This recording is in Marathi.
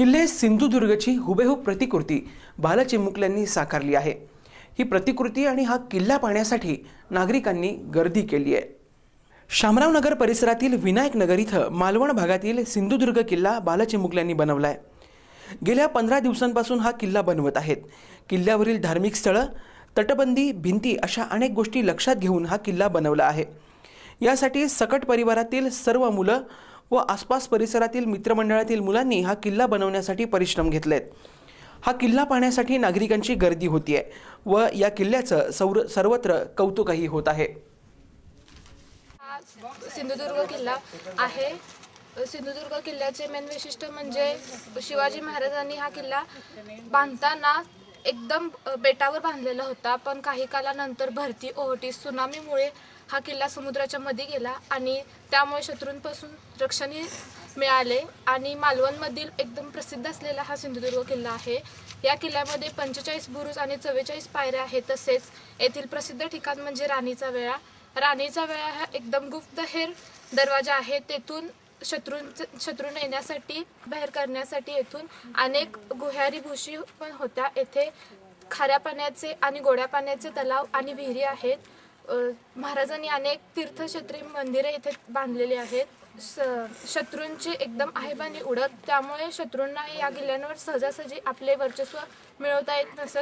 किल्ले सिंधुदुर्गची हुबेहूब प्रतिकृती बालचिमुकल्यांनी साकारली आहे. ही प्रतिकृती आणि हा किल्ला पाहण्यासाठी नागरिकांनी गर्दी केली आहे. शामराव नगर परिसरातील विनायक नगर इथं मालवण भागातील सिंधुदुर्ग किल्ला बालचिमुकल्यांनी बनवला आहे गेल्या पंधरा दिवसांपासून हा किल्ला बनवत आहेत. किल्ल्यावरील धार्मिक स्थळं तटबंदी भिंती अशा अनेक गोष्टी लक्षात घेऊन हा किल्ला बनवला आहे. यासाठी सकट परिवारातील सर्व मुलं व आसपास परिसरातील मित्रमंडळातील मुलांनी हा किल्ला बनवण्यासाठी परिश्रम घेतलेत. हा किल्ला पाहण्यासाठी नागरिकांची गर्दी होती आहे व या किल्ल्याचं सौर सर्वत्र कौतुकही होत आहे. हा सिंधुदुर्ग किल्ला आहे. सिंधुदुर्ग किल्ल्याचे मेन वैशिष्ट्य म्हणजे शिवाजी महाराजांनी हा किल्ला बांधताना एकदम बेटावर बांधलेला होता. पण काही कालानंतर भरती ओहोटी सुनामीमुळे हा किल्ला समुद्राच्या मध्ये गेला आणि त्यामुळे शत्रूंपासून रक्षणही मिळाले. आणि मालवणमधील एकदम प्रसिद्ध असलेला हा सिंधुदुर्ग किल्ला आहे. या किल्ल्यामध्ये पंचेचाळीस बुरुज आणि चव्वेचाळीस पायऱ्या आहेत. तसेच येथील प्रसिद्ध ठिकाण म्हणजे राणीचा वेळा. राणीचा वेळा हा एकदम गुप्तहेर दरवाजा आहे. तेथून शत्रूंच शत्रून येण्यासाठी बाहेर करण्यासाठी येथून अनेक गुह्यारी भूशी पण होत्या. येथे खाऱ्या पाण्याचे आणि गोड्या पाण्याचे तलाव आणि विहिरी आहेत. महाराजांनी अनेक तीर्थक्षेत्री मंदिरे येथे बांधलेली आहेत. स- शत्रूंची एकदम आहेबानी उडत त्यामुळे शत्रूंना या किल्ल्यांवर सहजासहजी आपले वर्चस्व मिळवता येत नसत.